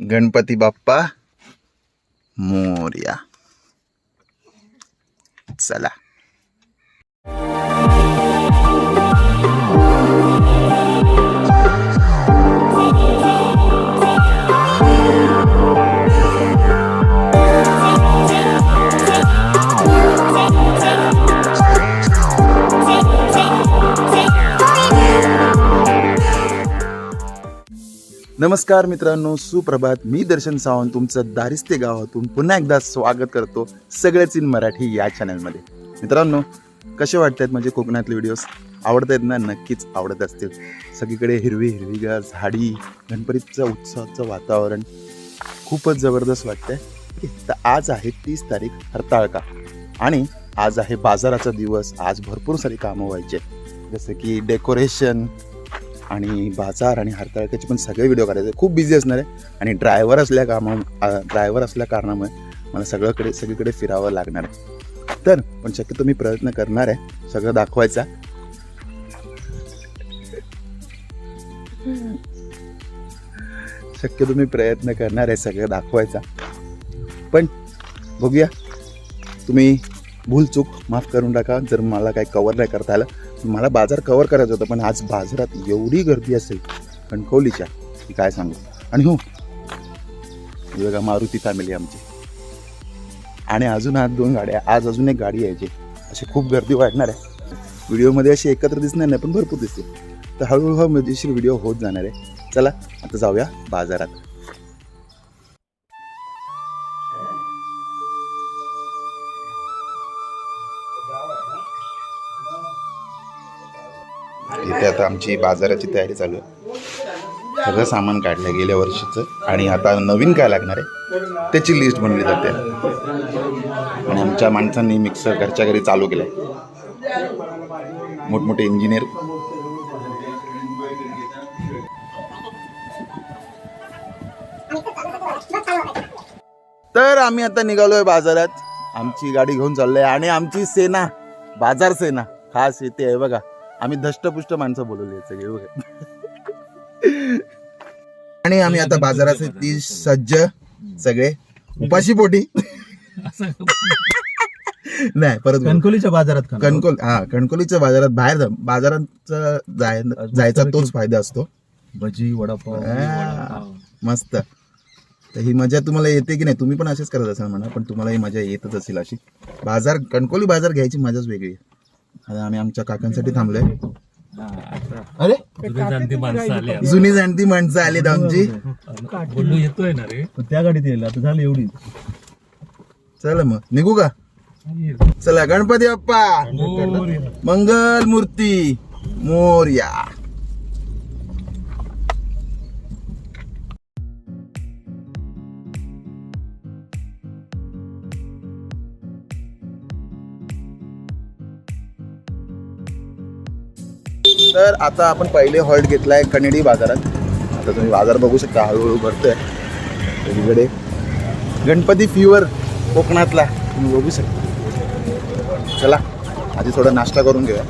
गणपती बाप्पा मोर्या. चला. नमस्कार मित्रांनो सुप्रभात. मी दर्शन सावंत तुमचं दारिस्ते गावातून पुन्हा एकदा स्वागत करतो सगळ्याच इन मराठी या चॅनलमध्ये मित्रांनो कसे वाटतात म्हणजे कोकणातले व्हिडिओज आवडत आहेत ना? नक्कीच आवडत असतील. सगळीकडे हिरवी हिरवीगार झाडी गणपतीचं उत्सवाचं वातावरण खूपच जबरदस्त वाटतंय. आहे, तर आज आहे तीस तारीख हरताळका. आणि आज आहे बाजाराचा दिवस. आज भरपूर सारी कामं व्हायचे. जसं की डेकोरेशन आणि बाजार आणि हरताळक्याचे पण सगळे व्हिडिओ करायचे खूप बिझी असणार आहे. आणि ड्रायव्हर असल्या कामा ड्रायव्हर असल्या कारणामुळे मला सगळ्याकडे सगळीकडे फिरावं लागणार आहे. तर पण शक्यतो मी प्रयत्न करणार आहे. सगळं दाखवायचा. शक्यतो मी प्रयत्न करणार आहे. सगळं दाखवायचा. पण बघूया. तुम्ही भूल चूक माफ करून टाका. जर मला काही कवर नाही करता आलं मला बाजार कवर करायचं होतं पण आज बाजारात एवढी गर्दी असेल कणकवलीच्या की काय सांगू? आणि हो बघा मारुती फॅमिली आमची. आणि अजून आज दोन गाड्या आज अजून एक गाडी यायची. अशी खूप गर्दी वाढणार आहे. व्हिडिओमध्ये अशी एकत्र दिसणार नाही पण भरपूर दिसते तर हळूहळू मजेशीर व्हिडिओ होत जाणार आहे. चला आता जाऊया बाजारात. इथे आता आमची बाजाराची तयारी चालू आहे. सगळं सामान काढलं गेल्या वर्षीचं. आणि आता नवीन काय लागणार आहे त्याची लिस्ट बनली जाते. आणि आमच्या माणसांनी मिक्सर घरच्या घरी चालू केलं मोठमोठे इंजिनियर तर आम्ही आता निघालोय बाजारात. आमची गाडी घेऊन चाललोय. आणि आमची सेना बाजार सेना खास येते आहे बघा. आम्ही धष्टपुष्ट माणसं बोलवली आहेत सगळे बघा आणि आम्ही आता बाजाराचे ती सज्ज सगळे. उपाशी पोटी. नाही परत. कणकोलीच्या बाजारात. कणकोल हा कणकोलीच्या बाजारात बाहेर जाय जायचा तोच फायदा असतो. भजी वडापाव. मस्त. तर ही मजा तुम्हाला येते की नाही? तुम्ही पण असेच करत असाल म्हणा पण तुम्हाला ही मजा येतच असेल अशी. बाजार कणकोली बाजार घ्यायची मजाच वेगळी आहे. आता आम्ही आमच्या काकांसाठी थांबलोय. अरे? जाणती माणसं आली आता. जुनी जाणती माणसं आलीत आमची. बोलू येतोय ना रे. पण त्या गाडीत येईल. आता झालं एवढी. चला मग. निघू का? चला. गणपती बाप्पा. मंगल मूर्ती मोर्या. तर आता आपण पहिले हॉल्ट घेतला आहे कनेडी बाजारात. आता तुम्ही बाजार बघू शकता हळूहळू भरतो आहे सगळीकडे गणपती फिवर कोकणातला तुम्ही बघू शकता. चला आधी थोडा नाश्ता करून घेऊया.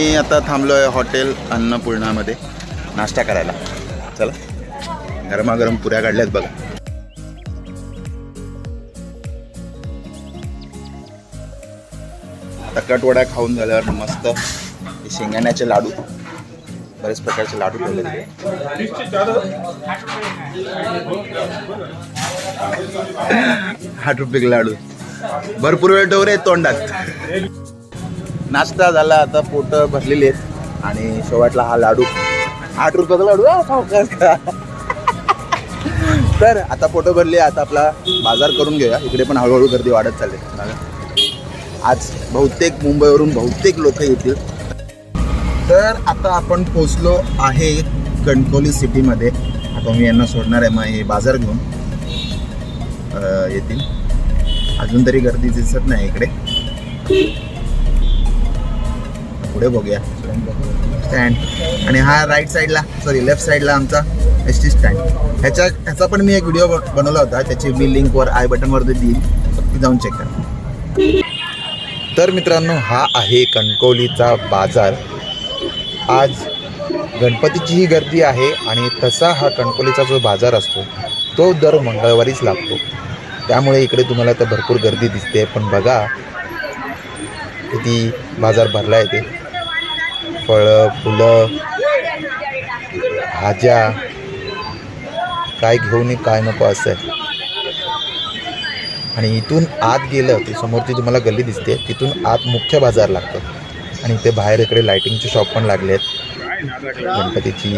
मी आता थांबलो आहे हॉटेल अन्नपूर्णामध्ये नाश्ता करायला. चला गरमागरम पुऱ्या काढल्यात बघा. तकटवड्या खाऊन झाल्यावर मस्त हे शेंगदाण्याचे लाडू. बरेच प्रकारचे लाडू ठेवले तिथे आठ रुपये लाडू. भरपूर वेळ डोरे तोंडात. नाश्ता झाला आता पोट भरलेली आहेत आणि शेवटला हा लाडू. आठ रुपयाचा लाडू आ, तर आता फोटो भरले आता आपला बाजार करून घेऊया. इकडे पण हळूहळू गर्दी वाढत चालली आज बहुतेक मुंबईवरून बहुतेक लोक येतील. तर आता आपण पोचलो आहे कणकोली सिटीमध्ये. आता मी यांना सोडणार आहे मग हे बाजार घेऊन येतील. अजून तरी गर्दी दिसत नाही इकडे. पुढे बघूया. स्टँड आणि हा राईट साईडला सॉरी लेफ्ट साईडला आमचा एस टी स्टँड ह्याच्या ह्याचा पण मी एक व्हिडिओ बनवला होता. त्याची मी लिंकवर आय बटनवर देईल. ती जाऊन चेक करा. तर मित्रांनो हा आहे कणकोलीचा बाजार. आज गणपतीचीही गर्दी आहे आणि तसा हा कणकोलीचा जो बाजार असतो तो दर मंगळवारीच लागतो. त्यामुळे इकडे तुम्हाला तर भरपूर गर्दी दिसते पण बघा किती बाजार भरला आहे ते. फळं फुलं भाज्या काय घेऊन काय नको असं आहे. आणि इथून आत गेलं ती समोरची तुम्हाला गल्ली दिसते तिथून आत मुख्य बाजार लागतो. आणि इथे बाहेर इकडे लाइटिंगचे शॉप पण लागले आहेत. गणपतीची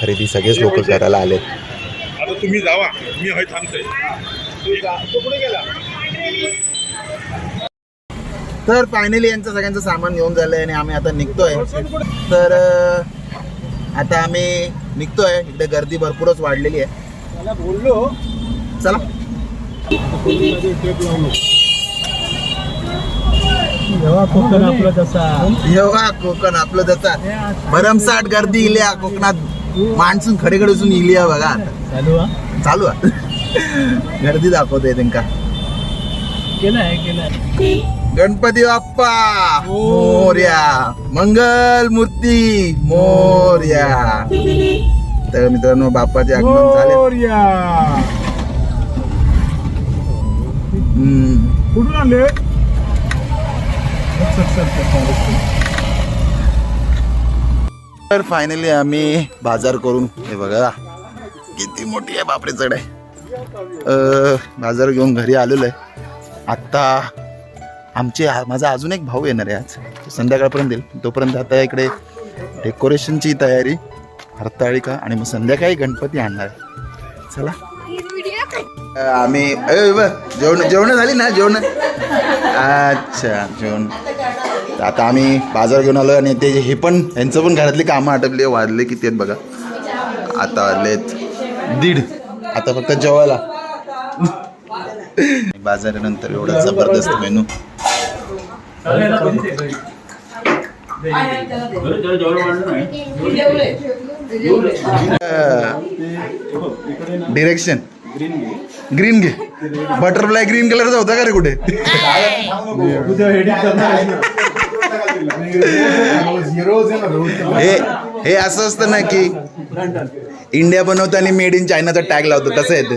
खरेदी सगळेच लोक करायला आता तुम्ही जावा. मी हय थांबतोय. तर फायनली यांचं सगळ्यांचं सामान घेऊन झालंय आणि आम्ही आता निघतोय. तर आता आम्ही निघतोय. इकडे गर्दी भरपूरच वाढलेली आहे. बोललो चला. कोकण आपलं तसा येवा कोकण आपलं त्याचा भरमसाठ गर्दी इल्या कोकणात. माणसून खडे इलिया बघा आता. चालू हा? चालू आहे गर्दी दाखवते त्यांका. केलाय केलाय. गणपती बाप्पा मोर्या. मंगल मूर्ती मोर्या. तर मित्रांनो बाप्पाचे आगमन झाले. हम्म. कुठून आले तर फायनली आम्ही बाजार करून हे बघा किती मोठी आहे बापरे चढ आहे. बाजार घेऊन घरी आलेलो आहे. आत्ता आमचे माझा अजून एक भाऊ येणार आहे आज. संध्याकाळपर्यंत येईल. तोपर्यंत आता इकडे डेकोरेशनची तयारी हरताळिका आणि मग संध्याकाळी गणपती आणणार आहे. चला. आम्ही अय, जेवण जेवण झाली ना जेवण? अच्छा जेवण तर आता आम्ही बाजार घेऊन आलो आणि ते हे पण यांचं पण घरातली कामं आटपली वाजले किती आहेत बघा. आता वाजलेत दीड. आता फक्त जेवायला. बाजारानंतर एवढा जबरदस्त मेनू. डिरेक्शन. ग्रीन घे. बटरफ्लाय ग्रीन कलरचा होता का रे कुठे? हे हे असं असतं ना की इंडिया बनवताना मेड इन चायनाचा टॅग लावतो तसं येते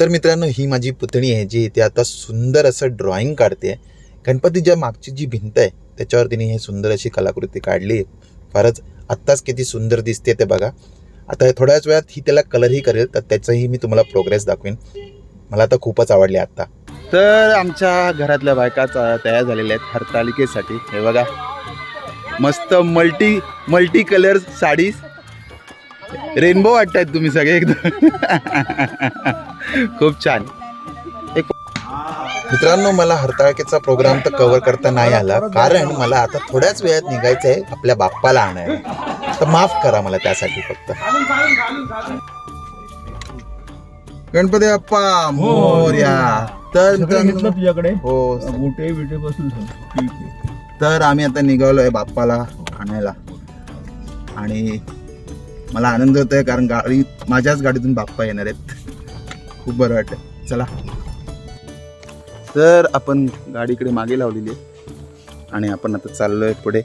तर मित्रांनो ही माझी पुतणी आहे जी इथे आता सुंदर असं ड्रॉइंग काढते. गणपतीच्या मागची जी भिंत आहे त्याच्यावर तिने हे सुंदर अशी कलाकृती काढली. आहे फारच आत्ताच किती सुंदर दिसते ते बघा. आता थोड्याच वेळात ही त्याला कलरही करेल तर त्याचंही मी तुम्हाला प्रोग्रेस दाखवेन. मला तर खूपच आवडले आत्ता. तर आमच्या घरातल्या बायका तयार झालेल्या आहेत हरतालिकेसाठी. हे बघा. मस्त multi multi colour sari rainbow वाटतायत तुम्ही सगळे एकदम. खूप छान. मित्रांनो मला हरताळकेचा प्रोग्राम तर कव्हर करता नाही आला. कारण मला आता थोड्याच वेळात निघायचं आहे आपल्या बाप्पाला आणायला. तर माफ करा मला त्यासाठी फक्त. गणपती बाप्पा मोर्या. तर घेतलं मित्रांनो तुझ्याकडे? हो. गोटे बिटे बसून तर आम्ही आता निघालो आहे बाप्पाला आणायला. आणि मला आनंद होत आहे कारण गाडी माझ्याच गाडीतून बाप्पा येणार आहेत. खूप बरं वाटतं चला. तर आपण गाडी इकडे मागे लावलेली आहे. आणि आपण आता चाललो आहे पुढे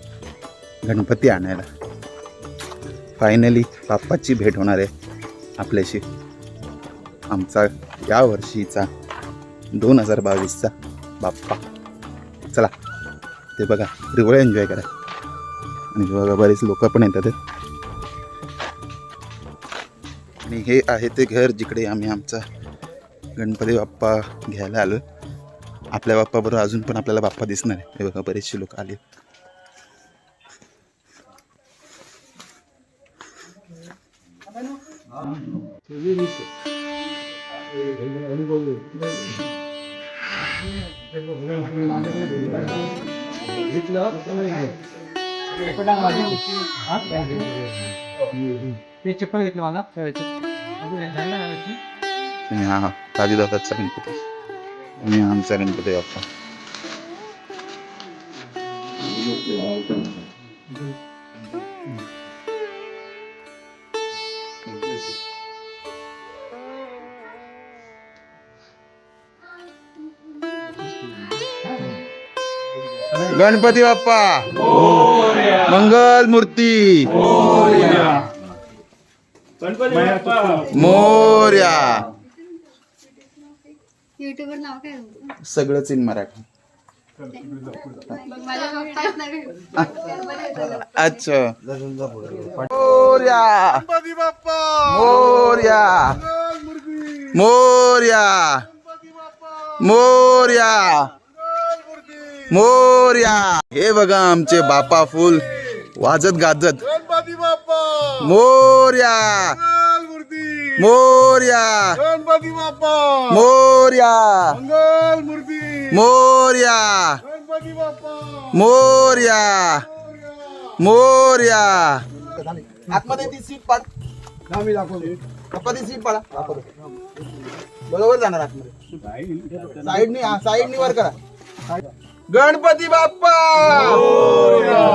गणपती आणायला. फायनली बाप्पाची भेट होणार आहे आपल्याशी. आमचा या वर्षीचा दोन हजार बावीसचा बाप्पा. चला ते बघा रिवळ एन्जॉय करा. आणि बघा बरेच लोक पण येतात. आणि हे आहे ते घर जिकडे आम्ही आमचा गणपती बाप्पा घ्यायला आलो आपल्या बाप्पाबरोबर अजून पण आपल्याला बाप्पा दिसणार आहे. हे बघा बरेचसे लोक आले. ते चप्पल घेतलं मला. हा हा. राजूदादाचा गणपती आणि हा आमचा गणपती बाप्पा गणपती बाप्पा मंगल मूर्ती मोर्या युट्यूबवर नाव काय तुमचं? सगळंच इन मराठी. माझ्या पप्पाच नाही अच्छा. मोर्या. मोर्या. मोर्या. मोर्या. मोर्या. हे बघा आमचे बापा फुल वाजत गाजत. मोर्या. मोर्या. गणपती बाप्पा. मोर्या. मंगल मूर्ती. मोर्या. गणपती बाप्पा. मोर्या. मोर्या. आतमध्ये ती सीट पाड. पप्पा ती सीट पाडा. बरोबर जाणार आतमध्ये. साईडनी हा साईडनी वर करा. गणपती बाप्पा.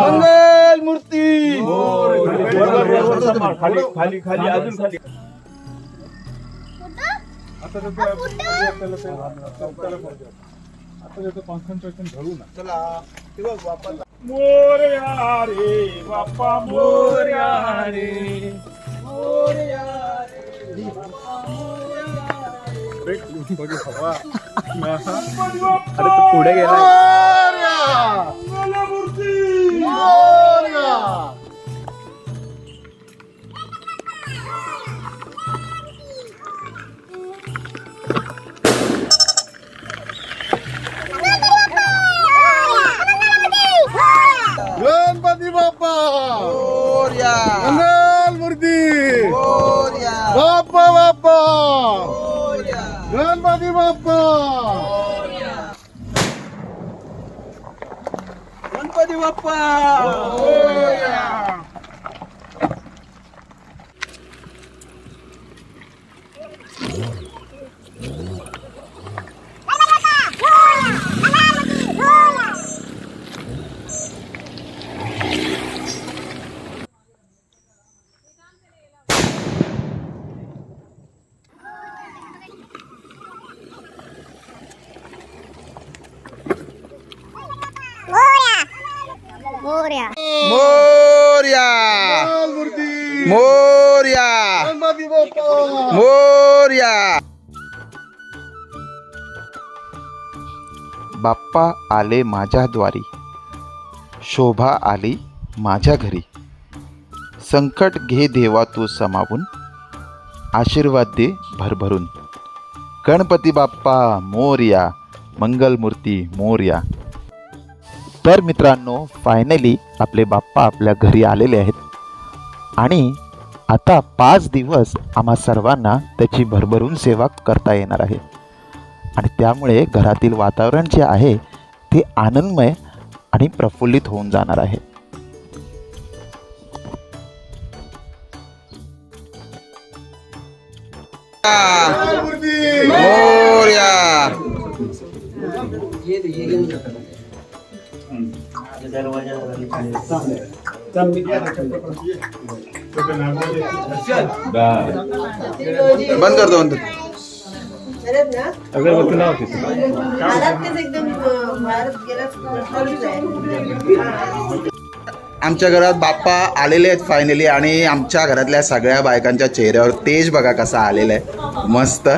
मंगल मूर्ती. खाली खाली खाली. अजून खाली कॉन्सन्ट्रेशन घडू ना. चला ते बघ बाप्पा मोरया रे. बाप्पा मोरया रे. अरे तू पुढे गेला. गणपती बाप्पा मंगल मूर्ती बाप्पा बाप्पा गणपती बाप्पा गणपती बाप्पा बाप्पा आले माझ्या द्वारी शोभा आली माझ्या घरी. संकट घे देवा तू समावून. आशीर्वाद दे भरभरून. गणपती बाप्पा मोर्या. मंगलमूर्ती मोर्या. तर मित्रांनो फायनली आपले बाप्पा आपल्या घरी आलेले आहेत. आणि आता पाच दिवस आम्हा सर्वांना त्याची भरभरून सेवा करता येणार आहे. आणि त्यामुळे घरातील वातावरण जे आहे ते आनंदमय आणि प्रफुल्लित होऊन जाणार आहे. बंद करतो बंद अगरबत्ती लावते आमच्या घरात बाप्पा आलेले आहेत फायनली आणि आमच्या घरातल्या सगळ्या बायकांच्या चेहऱ्यावर तेज बघा कसा आलेला आहे. मस्त.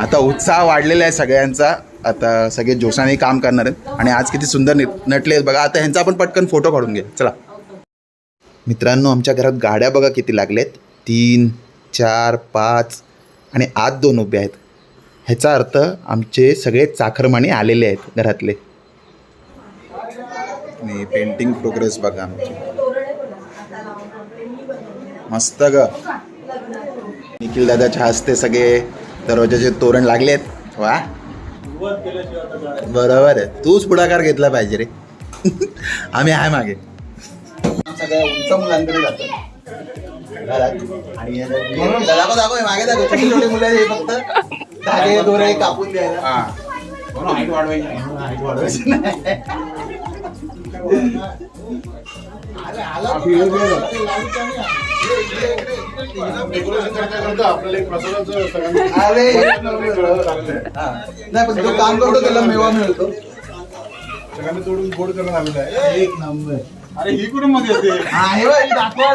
आता उत्साह वाढलेला आहे सगळ्यांचा. आता सगळे जोशाने काम करणार आहेत. आणि आज किती सुंदर नि- नटले आहेत बघा. आता ह्यांचा आपण पटकन फोटो काढून घ्या चला. मित्रांनो आमच्या घरात गाड्या बघा किती लागल्यात. तीन चार पाच आणि आत दोन उभे आहेत. ह्याचा अर्थ आमचे सगळे चाकरमाने आलेले आहेत घरातले आणि पेंटिंग प्रोग्रेस बघा आमची मस्त ग निखिल दादाच्या हस्ते सगळे दरवाजाचे तोरण लागले आहेत वा बरोबर आहे तूच पुढाकार घेतला पाहिजे रे आम्ही आहे मागे सगळ्या उंच मुलांकडे जातो घरात. आणि दाखव मागे दाखव छोटे छोटे मुलं हे फक्त धागे दोरे कापून द्यायला. हाईट वाढवायची. नाही. आपल्याला एक प्रसादाचं सगळ्यांना अरे. हा. नाही पण तो काम करतो त्याला मेवा मिळतो. सगळ्यांना तोडून गोड करून आलेलं आहे एक नंबर. अरे ही कुठून मध्ये येते? कार्यकर्ते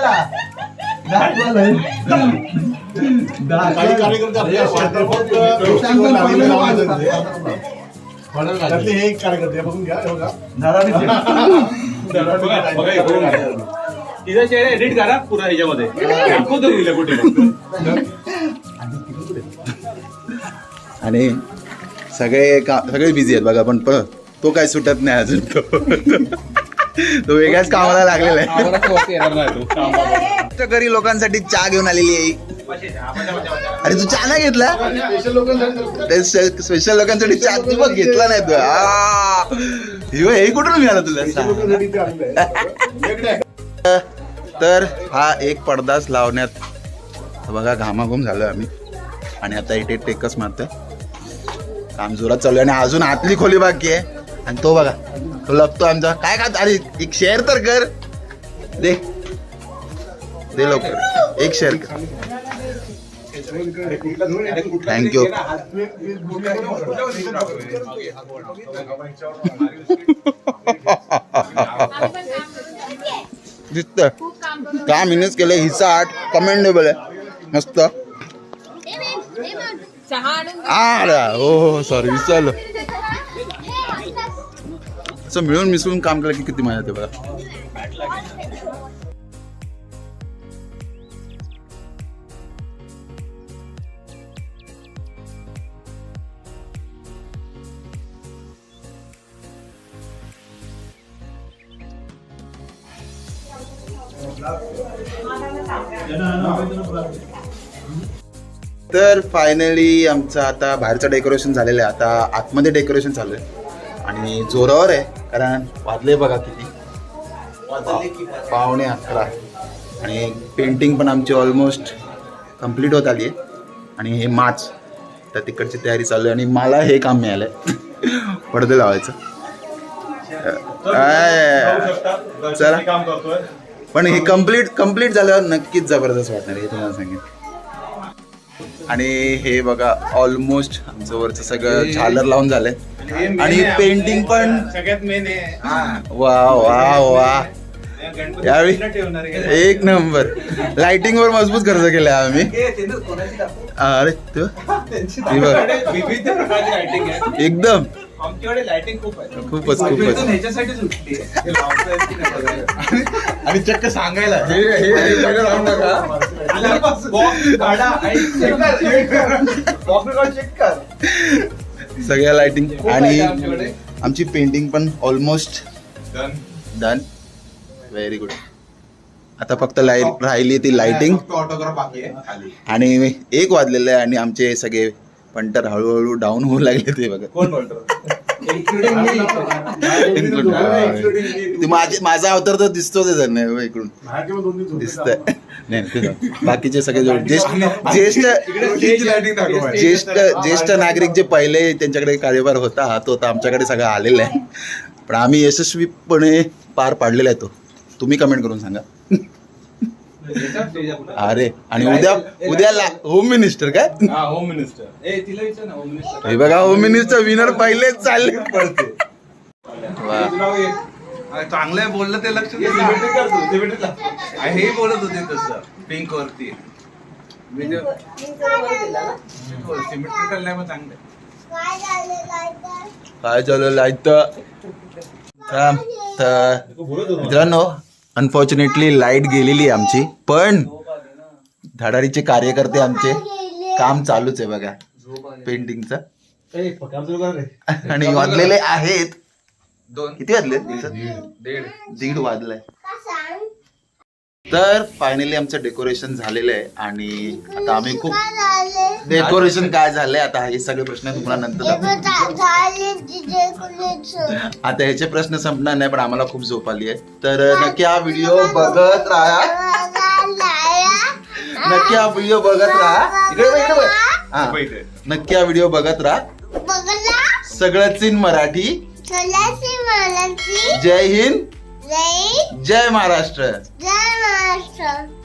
त्यातले हे एक कार्यकर्ते बघून घ्या हे बघा. तिचा चेहरा एडिट करा पुरा ह्याच्यामध्ये दाखवतो तिला कुठे आणि सगळे का सगळे बिझी आहेत बघा पण पण तो काय सुटत नाही अजून तो तो वेगळ्याच कामाला लागलेला आहे. घरी लोकांसाठी चहा घेऊन आलेली आहे. अरे तू चहा नाही घेतला? स्पेशल लोकांसाठी चहा तू बघ घेतला नाही तू. ह्यो, हे कुठून मिळालं तुला. तर हा एक पडदाच लावण्यात बघा घामाघूम झालो आम्ही. आणि आता इथे टेकच मारतोय. काम जोरात चालू आहे आणि अजून आतली खोली बाकी आहे. आणि तो बघा. तो लपतो आमचा काय खात अरे एक शेअर तर कर दे दे लवकर एक शेअर कर थँक्यू दिसत काम हिनेच केलं हिचा आर्ट कमेंडेबल आहे मस्त अरे हो हो सॉरी विसरलो असं मिळून मिसळून काम केलं की किती मजा येते बघा. तर फायनली आमचं आता बाहेरचं डेकोरेशन झालेलं आहे. आता आतमध्ये डेकोरेशन चालू आहे. आणि जोरावर आहे कारण वाजले बघा किती. पावणे अकरा. आणि पेंटिंग पण आमची ऑलमोस्ट कंप्लीट होत आली आहे आणि हे मार्च तर तिकडची तयारी चालू आहे आणि मला हे काम मिळालं आहे पडदे लावायचं. आय. चला. पण हे कंप्लीट कंप्लीट झाल्यावर नक्कीच जबरदस्त वाटणार हे तुम्हाला सांगेन. आणि हे बघा ऑलमोस्ट आमचं वरचं सगळं झालर लावून झालंय. आणि पेंटिंग पण सगळ्यात मेन आहे वा वा वा यावेळी एक नंबर लाइटिंग वर मजबूत खर्च केला आम्ही अरे तू हे एकदम आमच्याकडे लाइटिंग खूप आहे खूपच खूपच. हे. आणि चक्क सांगायला सगळ्या लाइटिंग आणि. आमची पेंटिंग पण ऑलमोस्ट. डन व्हेरी गुड आता फक्त लाइट राहिली ती लाइटिंग. आणि एक वाजलेलं आहे आणि आमचे सगळे पंटर हळूहळू डाऊन होऊ लागले ते बघा. ते माझे माझा अवतार तर दिसतो ते जण नाही इकडून. दिसतंय. नाही ते नाही. बाकीचे सगळे जोड ज्येष्ठ ज्येष्ठ. ज्येष्ठ ज्येष्ठ नागरिक जे पहिले त्यांच्याकडे कार्यभार होता तो आता आमच्याकडे सगळा आलेला आहे. पण आम्ही यशस्वीपणे पार पाडलेला आहे तो. तुम्ही कमेंट करून सांगा. अरे आणि उद्या उद्या होम मिनिस्टर काय? हा होम मिनिस्टर ए तिला विचार ना होम मिनिस्टर हे बघा होम मिनिस्टर विनर पहिलेच चालले. पडते चांगलं बोललं ते लक्ष हे बोलत होते तसं पिंक वरती. सिमेट्रिकल नाही पण चांगलं काय चालू लाइट तर मित्रांनो अनफॉर्च्युनेटली लाइट गेलेली आहे आमची. पण धडाडीचे कार्यकर्ते आमचे काम चालूच आहे बघा. पेंटिंगचं आणि वाजलेले आहेत. दोन. किती वाजले? दीड. दीड. वाजलाय. तर फायनली आमचं डेकोरेशन झालेलं आहे आणि आता आम्ही खूप डेकोरेशन काय झालंय? आता हे सगळे प्रश्न तुम्हाला नंतर. आता ह्याचे प्रश्न संपणार नाही पण आम्हाला खूप झोप आली आहे. तर नक्की हा व्हिडिओ बघत राहा. नक्की हा व्हिडिओ बघत राहा. इकडे बघ, इकडे बघ. हा. नक्की हा व्हिडिओ बघत राहा. सगळंच इन मराठी. जय हिंद. जय महाराष्ट्र. जय महाराष्ट्र